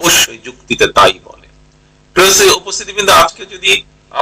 অবশ্যই যুক্তিতে তাই বলে। প্রিয় উপস্থিতিবৃন্দ, আজকে যদি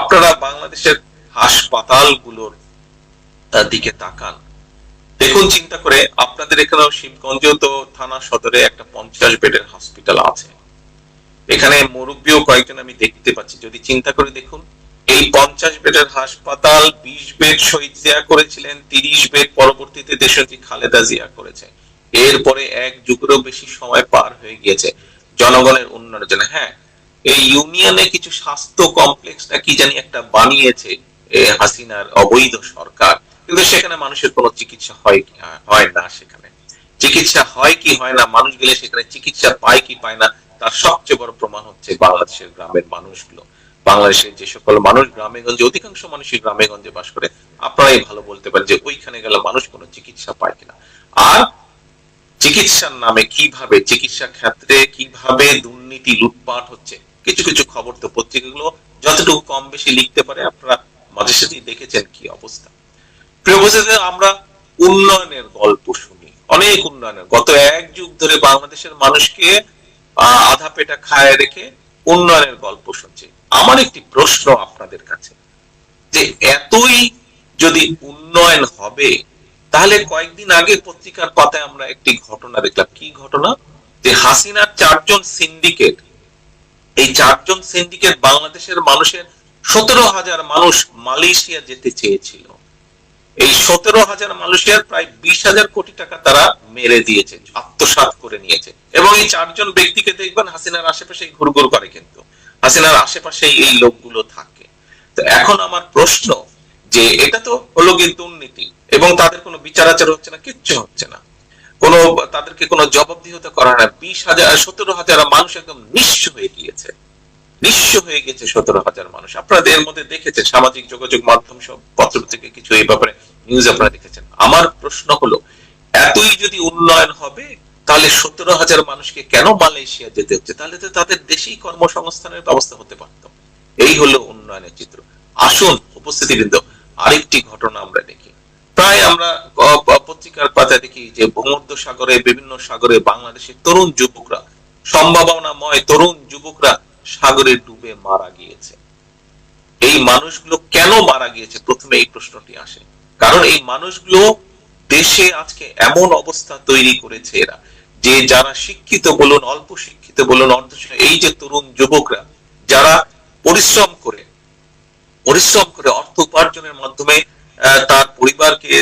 আপনারা বাংলাদেশের হাসপাতালগুলোর দিকে তাকান, দেখুন, চিন্তা করে আপনাদের এখানেও শিবগঞ্জেও তো থানা সদরে একটা পঞ্চাশ বেডের হসপিটাল আছে। এখানে মুরব্বীও কয়েকজন আমি দেখতে পাচ্ছি। যদি চিন্তা করে দেখুন, এই পঞ্চাশ বেডের হাসপাতাল বিশ বেড শহীদ জিয়া করেছিলেন, তিরিশ বেড পরবর্তীতে দেশজি খালেদা জিয়া করেছে। এরপরে এক যুগেরও বেশি সময় পার হয়ে গিয়েছে। জনগণের উন্নয়নের জন্য হ্যাঁ। এই ইউনিয়নে কিছু স্বাস্থ্য কমপ্লেক্স না কি জানি একটা বানিয়েছে হাসিনার অবৈধ সরকার। কিন্তু সেখানে মানুষের কোনো চিকিৎসা হয় কি, হয় না সেখানে। চিকিৎসা হয় কি, হয় না, মানুষ গেলে সেখানে চিকিৎসা পায় কি, পায় না, তার সবচেয়ে বড় প্রমাণ হচ্ছে বাংলাদেশের গ্রামের মানুষগুলো। বাংলাদেশের যে সকল মানুষ গ্রামে গঞ্জে অধিকাংশ মানুষই গ্রামে গঞ্জে বাস করে, আপনারাই ভালো বলতে পারেন যে ওইখানে গেলে মানুষ কোনো চিকিৎসা পায় কিনা। আর চিকিৎসার নামে কীভাবে, চিকিৎসা ক্ষেত্রে কীভাবে দুর্নীতি, লুটপাট হচ্ছে? কিছু কিছু খবর তো পত্রিকাগুলো যতটুকু কম বেশি লিখতে পারে, আপনারা মাঝে সাথেই দেখেছেন কি অবস্থা। আমরা উন্নয়নের গল্প শুনি, অনেক উন্নয়নের। গত এক যুগ ধরে বাংলাদেশের মানুষকে আধা পেটা খায় রেখে উন্নয়নের গল্প শুনছি। আমার একটি প্রশ্ন আপনাদের কাছে, যে এতই যদি উন্নয়ন হবে তাহলে কয়েকদিন আগে পত্রিকার পাতায় আমরা একটি ঘটনা দেখলাম। কি ঘটনা? যে হাসিনার চারজন সিন্ডিকেট, এই চারজন সিন্ডিকেট বাংলাদেশের মানুষের সতেরো হাজার মানুষ মালয়েশিয়া যেতে চেয়েছিল। এই সতেরো হাজার মানুষের প্রায় বিশ হাজার কোটি টাকা তারা মেরে দিয়েছে, আত্মসাৎ করে নিয়েছে। এবং এই চারজন ব্যক্তিকে দেখবেন হাসিনার আশেপাশে ঘুরঘুর করে কিন্তু। হাসিনার আশেপাশে এই লোকগুলো থাকে। তো এখন আমার প্রশ্ন যে এটা তো হলো গিয়ে দুর্নীতি। এবং তাদের কোনো বিচার আচার হচ্ছে না, কিচ্ছু হচ্ছে না। কোন, তাদেরকে কোনো জবাবদিহিতা করা না। বিশ হাজার, সতেরো হাজার মানুষ একদম নিঃস্ব হয়ে গিয়েছে। নিঃস্ব হয়ে গেছে সতেরো হাজার মানুষ। আপনারা এর মধ্যে দেখেছেন, সামাজিক যোগাযোগ মাধ্যম সব, পত্র থেকে কিছু এই ব্যাপারে নিউজ আপনারা দেখেছেন। আমার প্রশ্ন হলো, এতই যদি উন্নয়ন হবে, তাহলে সতেরো হাজার মানুষকে কেন মালয়েশিয়া যেতে হচ্ছে? তাহলে তো তাদের দেশেই কর্মসংস্থানের ব্যবস্থা হতে পারত। এই হলো উন্নয়নের চিত্র। আসুন, উপস্থিতিবৃন্দ, আরেকটি ঘটনা আমরা দেখি। প্রায় আমরা পত্রিকার পাতায় দেখি যে ভূমধ্য সাগরে, বিভিন্ন সাগরে বাংলাদেশের তরুণ যুবকরা, সম্ভাবনাময় তরুণ যুবকরা সাগরে ডুবে মারা গিয়েছে। এই মানুষগুলো কেন মারা গিয়েছে? প্রথমে এই প্রশ্নটি আসে। কারণ এই মানুষগুলো দেশে আজকে এমন অবস্থা তৈরি করেছে এরা, যে যারা শিক্ষিত বলুন, অল্প শিক্ষিত বলুন অর্ধ এই যে তরুণ যুবকরা, যারা পরিশ্রম করে পরিশ্রম করে অর্থ উপার্জনের মাধ্যমে তার পরিবারকে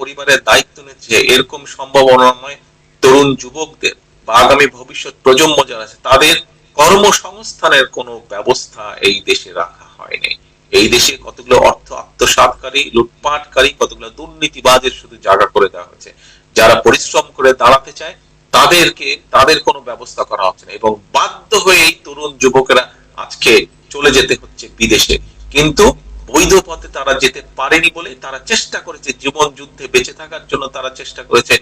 পরিবারের দায়িত্ব নিচ্ছে এরকম সম্ভাবনাময় তরুণ যুবকদের বা আগামী ভবিষ্যৎ প্রজন্ম যারা আছে, তাদের কর্মসংস্থানের কোনো ব্যবস্থা এই দেশে রাখা হয়নি। এই দেশে কতগুলো অর্থ আত্মসাৎকারী লুটপাটকারী, কতগুলো দুর্নীতিবাজের শুধু জায়গা করে দেওয়া হয়েছে। যারা পরিশ্রম করে দাঁড়াতে চায়, তাদেরকে, তাদের কোনো ব্যবস্থা করা হচ্ছে না এবং বাধ্য হয়ে এই তরুণ যুবকেরা আজকে চলে যেতে হচ্ছে বিদেশে। কিন্তু বৈধ পথে তারা যেতে পারেনি বলে তারা চেষ্টা করেছে জীবন যুদ্ধে বেঁচে থাকার জন্য তারা চেষ্টা করেছে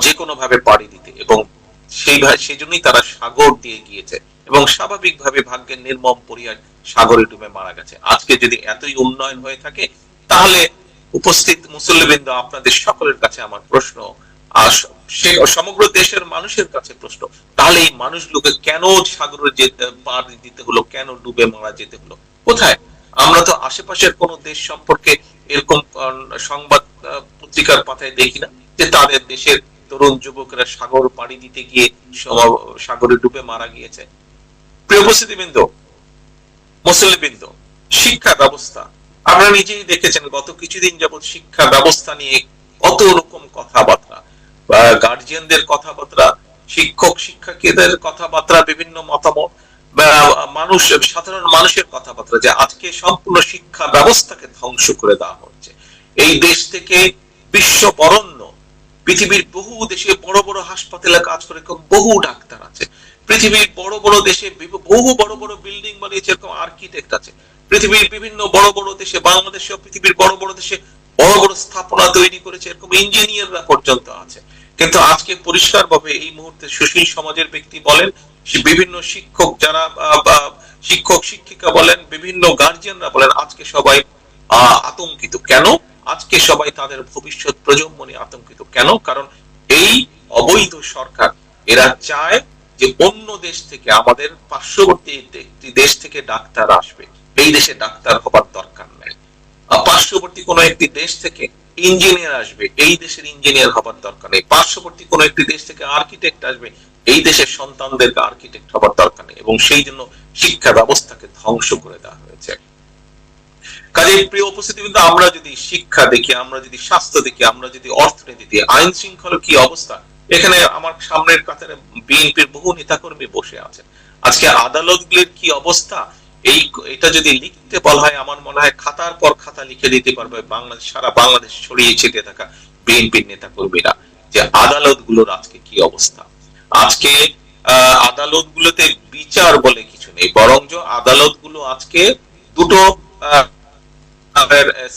যে কোনো ভাবে পাড়ি দিতে এবং সেই ভা- সেজন্যই তারা সাগর দিয়ে গিয়েছে এবং স্বাভাবিকভাবে ভাগ্যের নির্মম পরিহার সাগরে ডুবে মারা গেছে। আজকে যদি এতই উন্নয়ন হয়ে থাকে, তাহলে উপস্থিত মুসল্লিবৃন্দ আপনাদের সকলের কাছে আমার প্রশ্ন, আর সে সমগ্র দেশের মানুষের কাছে প্রশ্ন, তাহলে এই মানুষগুলোকে কেন সাগরে যেতে, পাড়ি দিতে হলো, কেন ডুবে মারা যেতে হলো? কোথায়? আমরা তো আশেপাশের কোন দেশ সম্পর্কে এরকম সংবাদ পত্রিকার পাতায় দেখি না যে তাদের দেশের তরুণ যুবকরা সাগর পাড়ি দিতে গিয়ে সাগরে ডুবে মারা গিয়েছে। প্রিয় উপস্থিতিবৃন্দ মুসল্লিবৃন্দ শিক্ষা ব্যবস্থা। আপনারা নিজেই দেখেছেন গত কিছুদিন যাবত শিক্ষা ব্যবস্থা নিয়ে কত রকম কথাবার্তা। গার্জিয়ানদের কথাবার্তা, শিক্ষক, শিক্ষার্থীদের কথাবার্তা, বিভিন্ন মতামত। মানুষ সাধারণ মানুষের কথাবার্তা যে আজকে সম্পূর্ণ শিক্ষা ব্যবস্থাকে ধ্বংস করে দেওয়া হচ্ছে। এই দেশ থেকে বিশ্ব বরণ্য, পৃথিবীর বহু দেশে বড় বড় হাসপাতালে কাজ করে বহু ডাক্তার আছে। পৃথিবীর বড় বড় দেশে বহু বড় বড় বিল্ডিং বানিয়েছে, এরকম আর্কিটেক্ট আছে। পৃথিবীর বিভিন্ন বড় বড় দেশে বাংলাদেশে পৃথিবীর বড় বড় দেশে বড় বড় স্থাপনা তৈরি করেছে, এরকম ইঞ্জিনিয়াররা পর্যন্ত আছে। কিন্তু আজকে পরিষ্কার ভাবে এই মুহূর্তে সুশীল সমাজের ব্যক্তি বলেন বিভিন্ন শিক্ষক যারা শিক্ষক, শিক্ষিকা বলেন, বিভিন্ন গার্জিয়ানরা বলেন, আজকে সবাই আতঙ্কিত। কেন? আজকে সবাই তাদের ভবিষ্যৎ প্রজন্ম নিয়ে আতঙ্কিত। কেন? কারণ এই অবৈধ সরকার, এরা চায় যে অন্য দেশ থেকে, আমাদের পার্শ্ববর্তী একটি দেশ থেকে ডাক্তার আসবে। এই দেশে ডাক্তার হবার দরকার নেই। পার্শ্ববর্তী কোনো একটি দেশ থেকে ইঞ্জিনিয়ার আসবে, এই দেশের ইঞ্জিনিয়ার হবার দরকার নেই। পার্শ্ববর্তী কোনো একটি দেশ থেকে আর্কিটেক্ট আসবে, এই দেশের সন্তানদেরকে আর্কিটেক্ট হবার দরকার নেই এবং সেই জন্য শিক্ষা ব্যবস্থাকে ধ্বংস করে দেওয়া হয়েছে। কাজে প্রিয় উপস্থিতি কিন্তু আমরা যদি শিক্ষা দেখি, আমরা যদি স্বাস্থ্য দেখি, আমরা যদি অর্থনীতি আইন শৃঙ্খলা কি অবস্থা? এখানে আমার সামনের কাতারে বিএনপির বহু নেতাকর্মী বসে আছেন। আজকে আদালতগুলির কি অবস্থা? এই এটা যদি লিখতে বলা হয় আমার মনে হয় খাতার পর খাতা লিখে দিতে পারবে। বাংলাদেশ সারা বাংলাদেশ ছড়িয়ে ছিটিয়ে থাকা বিএনপির নেতাকর্মীরা। যে আদালতগুলোর আজকে কি অবস্থা? আজকে আহ, আদালতগুলোতে বিচার বলে কিছু নেই বরঞ্চ আদালতগুলো আজকে দুটো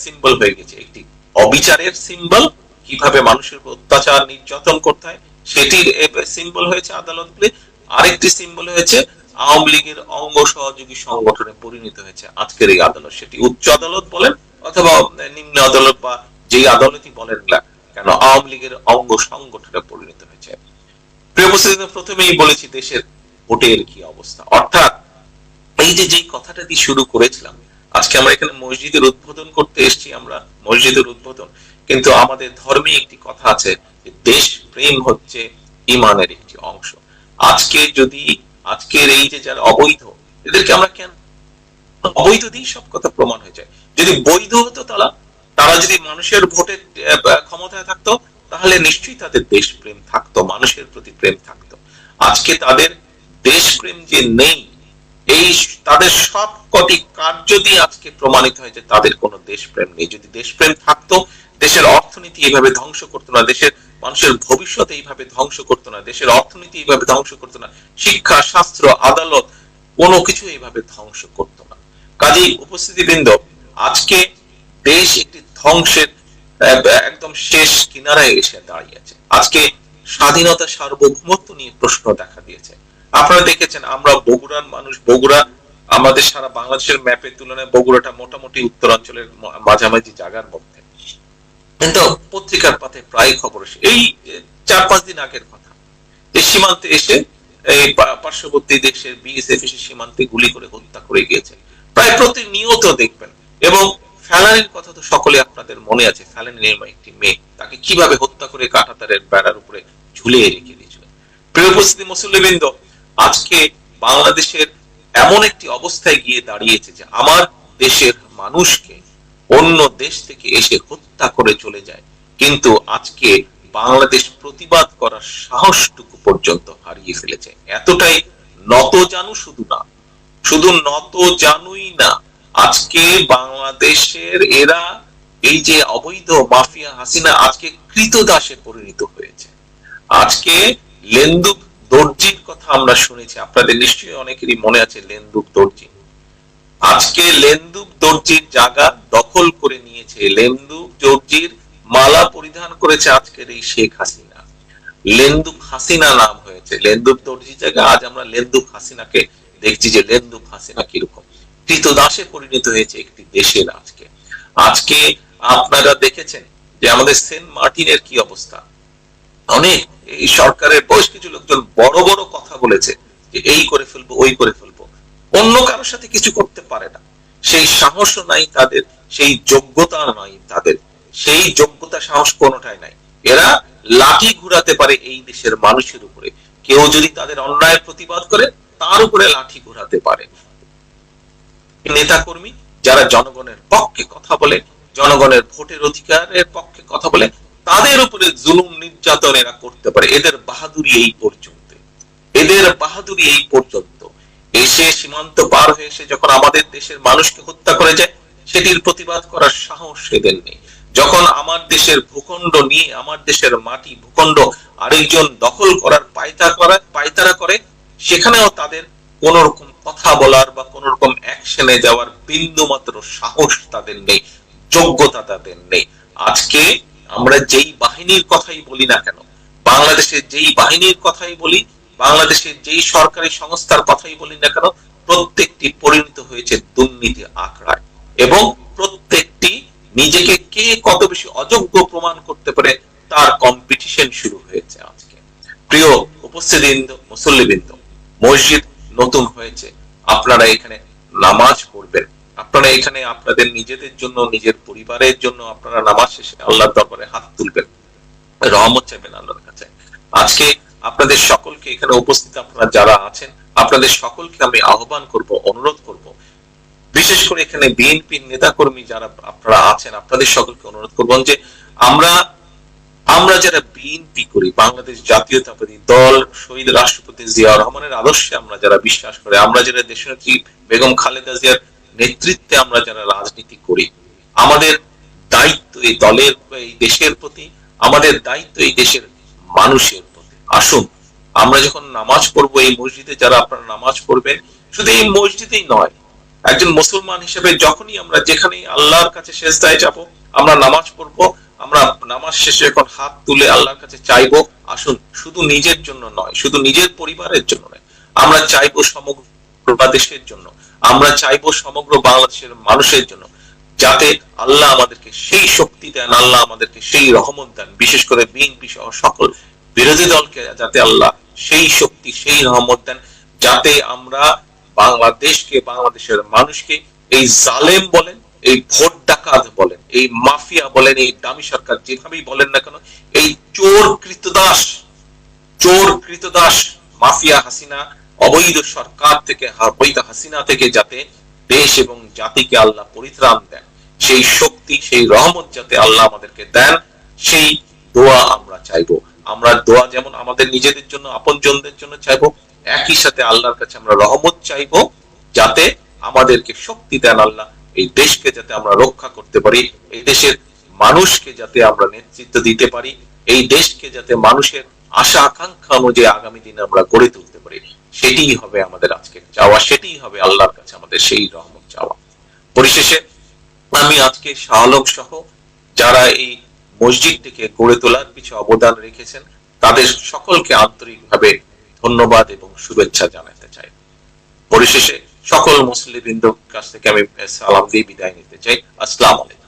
সিম্বল হয়ে গেছে। একটি অবিচারের সিম্বল কীভাবে মানুষের অত্যাচার নির্যাতন করতে হয় সেটির সিম্বল হয়েছে আদালত আদালতগুলি। আরেকটি সিম্বল হয়েছে আওয়ামী লীগের অঙ্গ সহযোগী সংগঠনে পরিণত হয়েছে আজকের এই আদালত। সেটি উচ্চ আদালত বলেন অথবা নিম্ন আদালত বা যেই আদালতই বলেন না কেন, আওয়ামী লীগের অঙ্গ সংগঠনে পরিণত হয়েছে। প্রথমেই বলেছি দেশের ভোটের কি অবস্থা। অর্থাৎ এই যে যেই কথাটা দিয়ে শুরু করেছিলাম, আজকে আমরা এখানে মসজিদের উদ্বোধন করতে এসেছি আমরা, মসজিদের উদ্বোধন। কিন্তু আমাদের ধর্মে একটি কথা আছে দেশ প্রেম হচ্ছে ইমানের একটি অংশ। আজকে যদি আজকের এই যে যারা অবৈধ, এদেরকে আমরা কেন? অবৈধ দিয়ে সব কথা প্রমাণ হয়ে যায়। যদি বৈধ হতো তারা তারা যদি মানুষের ভোটে ক্ষমতায় থাকতো, তাহলে নিশ্চয়ই তাদের দেশপ্রেম থাকতো, মানুষের প্রতি প্রেম থাকতো। আজকে তাদের দেশপ্রেম যে নেই, এই তাদের সব কটি কার্য দিয়ে আজকে প্রমাণিত হয় যে তাদের কোনো দেশপ্রেম নেই। যদি দেশপ্রেম থাকতো দেশের অর্থনীতি এইভাবে ধ্বংস করতো না, দেশের মানুষের ভবিষ্যৎ এইভাবে ধ্বংস করতো না, দেশের অর্থনীতি এইভাবে ধ্বংস করতো না, শিক্ষা, শাস্ত্র, আদালত কোনো কিছু এইভাবে ধ্বংস করতো না। কাজেই উপস্থিতিবৃন্দ, আজকে দেশ একটি ধ্বংসের একদম শেষ কিনারায় এসে দাঁড়িয়েছে আজকে স্বাধীনতা সার্বভৌমত্ব নিয়ে প্রশ্ন দেখা দিয়েছে। আপনারা দেখেছেন, আমরা বগুড়ার মানুষ, বগুড়া আমাদের সারা বাংলাদেশের ম্যাপের তুলনায় বগুড়াটা মোটামুটি উত্তরাঞ্চলের মাঝামাঝি জায়গার মধ্যে পত্রিকার পাতে প্রায় খবর আসে। এই চার পাঁচ দিন আগের কথা। যে সীমান্তে এসে, এই পার্শ্ববর্তী দেশের বিএসএফ এসে সীমান্তে গুলি করে হত্যা করে গিয়েছে। প্রায় প্রতিনিয়ত দেখবেন। এবং ফ্যালানির কথা তো সকলে আপনাদের মনে আছে। ফ্যালানি নামে একটি মেয়ে। তাকে কীভাবে হত্যা করে কাঁটাতারের বেড়ার উপরে ঝুলিয়ে রেখে দিয়েছিল। প্রিয় উপস্থিতি, মুসল্লিবৃন্দ, আজকে বাংলাদেশের এমন একটি অবস্থায় গিয়ে দাঁড়িয়েছে যে আমার দেশের মানুষকে অন্য দেশ থেকে এসে হত্যা করে চলে যায়। কিন্তু আজকে বাংলাদেশ প্রতিবাদ করার সাহসটুকু পর্যন্ত হারিয়ে ফেলেছে। এতটাই নত জানু শুধু না, শুধু নত জানুই না, আজকে বাংলাদেশের এরা এই যে অবৈধ মাফিয়া হাসিনা আজকে কৃতদাসে পরিণত হয়েছে। আজকে লেন্দুক দর্জির কথা আমরা শুনেছি, আপনাদের নিশ্চয়ই অনেকেরই মনে আছে লেন্দুক দর্জি। আজকে লেন্দুক দর্জির জায়গা দখল করে নিয়েছে লেন্দুক দর্জির মালা পরিধান করেছে আজকের এই শেখ হাসিনা। লেন্দুক হাসিনা নাম হয়েছে। লেন্দুক দর্জির জায়গা, আজ আমরা লেন্দুক হাসিনাকে দেখছি যে লেন্দুক হাসিনা কীরকম। কৃতদাসে পরিণত হয়েছে একটি দেশের আজকে। আজকে আপনারা দেখেছেন যে আমাদের সেন্ট মার্টিনের কি অবস্থা। অনেক এই সরকারের বেশ কিছু লোকজন বড় বড় কথা বলেছে যে এই করে ফেলব, ওই করে ফেলব। অন্য কারোর সাথে কিছু করতে পারে না। সেই সাহসও নাই তাদের, সেই যোগ্যতা নাই তাদের। সেই যোগ্যতা, সাহস কোনোটাই নাই। এরা লাঠি ঘুরাতে পারে এই দেশের মানুষের উপরে। কেউ যদি তাদের অন্যায় প্রতিবাদ করে, তার উপরে লাঠি ঘুরাতে পারে। নেতা কর্মী যারা জনগণের পক্ষে কথা বলে, জনগণের ভোটের অধিকারের পক্ষে কথা বলে, তাদের উপরে জুলুম নির্যাতন এরা করতে পারে। এদের বাহাদুরি এই পর্যন্ত। এদের বাহাদুরি এই পর্যন্ত। এসে সীমান্ত পার হয়ে এসে যখন আমাদের দেশের মানুষকে হত্যা করে যায় সেটির প্রতিবাদ করার সাহস এদের নেই। যখন আমার দেশের ভূখণ্ড নিয়ে, আমার দেশের মাটি, ভূখণ্ড আরেকজন দখল করার পায়তা করার পায়তারা করে, সেখানেও তাদের কোন রকম কথা বলার বা কোন রকম অ্যাকশনে যাওয়ার বিন্দু মাত্র সাহস তাদের নেই, যোগ্যতা তাদের নেই। আজকে আমরা যেই বাহিনীর কথাই বলি না কেন বাংলাদেশের যেই বাহিনীর কথাই বলি বাংলাদেশের যেই সরকারি সংস্থার কথাই বলি না কেন, প্রত্যেকটি পরিণত হয়েছে দুর্নীতি আখড়ায়। এবং প্রত্যেকটি নিজেকে কে কত বেশি অযোগ্য প্রমাণ করতে পারে, তার কম্পিটিশন শুরু হয়েছে আজকে। প্রিয় উপস্থিতবৃন্দ, মুসল্লিবৃন্দ, মসজিদ নতুন হয়েছে। আপনারা এখানে নামাজ পড়বেন। আপনারা এখানে আপনাদের নিজেদের জন্য, নিজের পরিবারের জন্য আপনারা নামাজ শেষে আল্লাহর দরবারে হাত তুলবেন। রহমত চাইবেন আল্লাহর কাছে। আজকে আপনাদের সকলকে এখানে উপস্থিত আপনারা যারা আছেন, আপনাদের সকলকে আমি আহ্বান করব, অনুরোধ করব। বিশেষ করে এখানে বিএনপির নেতাকর্মী যারা আপনারা আছেন, আপনাদের সকলকে অনুরোধ করবেন যে আমরা আমরা যারা বিএনপি করি, বাংলাদেশ জাতীয়তাবাদী দল, শহীদ রাষ্ট্রপতি জিয়া রহমানের আদর্শে আমরা যারা বিশ্বাস করি, আমরা যারা দেশনেত্রী বেগম খালেদা জিয়ার নেতৃত্বে আমরা যারা রাজনীতি করি, আমাদের দায়িত্ব এই দলের, এই দেশের প্রতি, আমাদের দায়িত্ব এই দেশের মানুষের আসুন, আমরা যখন নামাজ পড়ব, এই মসজিদে যারা আপনারা নামাজ পড়বেন, শুধু এই মসজিদেই নয়, একজন মুসলমান হিসেবে যখনই আমরা যেখানেই আল্লাহর কাছে শেষদায় যাব, আমরা নামাজ পড়ব, আমরা নামাজ শেষে যখন হাত তুলে আল্লাহর কাছে চাইব, আসুন, শুধু নিজের জন্য নয়, শুধু নিজের পরিবারের জন্য নয়, আমরা চাইব সমগ্র বাংলাদেশের জন্য, আমরা চাইব সমগ্র বাংলাদেশের মানুষের জন্য, যাতে আল্লাহ আমাদেরকে সেই শক্তি দেন, আল্লাহ আমাদেরকে সেই রহমত দেন, বিশেষ করে বিএনপি সহ সকল বিরোধী দলকে যাতে আল্লাহ সেই শক্তি, সেই রহমত দেন, যাতে আমরা বাংলাদেশকে, বাংলাদেশের মানুষকে এই জালেম বলেন, এই ভোট ডাকাত বলেন, এই মাফিয়া বলেন, এই দামি সরকার যেভাবেই বলেন না কেন, এই চোর কৃতদাস চোর কৃতদাস মাফিয়া হাসিনা, অবৈধ সরকার থেকে, অবৈধ হাসিনা থেকে যাতে দেশ এবং জাতিকে আল্লাহ পরিত্রাণ দেন, সেই শক্তি, সেই রহমত যাতে আল্লাহ আমাদেরকে দেন, সেই দোয়া আমরা চাইব। আমরা দোয়া যেমন আমাদের নিজেদের জন্য, আপনজনদের জন্য চাইব, একই সাথে আল্লাহর কাছে আমরা রহমত চাইব, যাতে আমাদেরকে শক্তি দেন আল্লাহ, এই দেশকে যাতে আমরা রক্ষা করতে পারি, এই দেশের মানুষকে যাতে আমরা নেতৃত্ব দিতে পারি, এই দেশকে যাতে মানুষের আশা আকাঙ্ক্ষা অনুযায়ী আগামী দিনে আমরা গড়ে তুলতে পারি। সেটিই হবে আমাদের আজকে চাওয়া, সেটিই হবে আল্লাহর কাছে আমাদের সেই রহমত চাওয়া। পরিশেষে আমি আজকে শাহ আলম সহ যারা এই মসজিদটিকে গড়ে তোলার কিছু অবদান রেখেছেন। তাদের সকলকে আন্তরিকভাবে ধন্যবাদ এবং শুভেচ্ছা জানাতে চাই। পরিশেষে সকল মুসলিম কাছ থেকে আমি সালাম দিয়ে বিদায় নিতে চাই। আসসালাম আলাইকুম।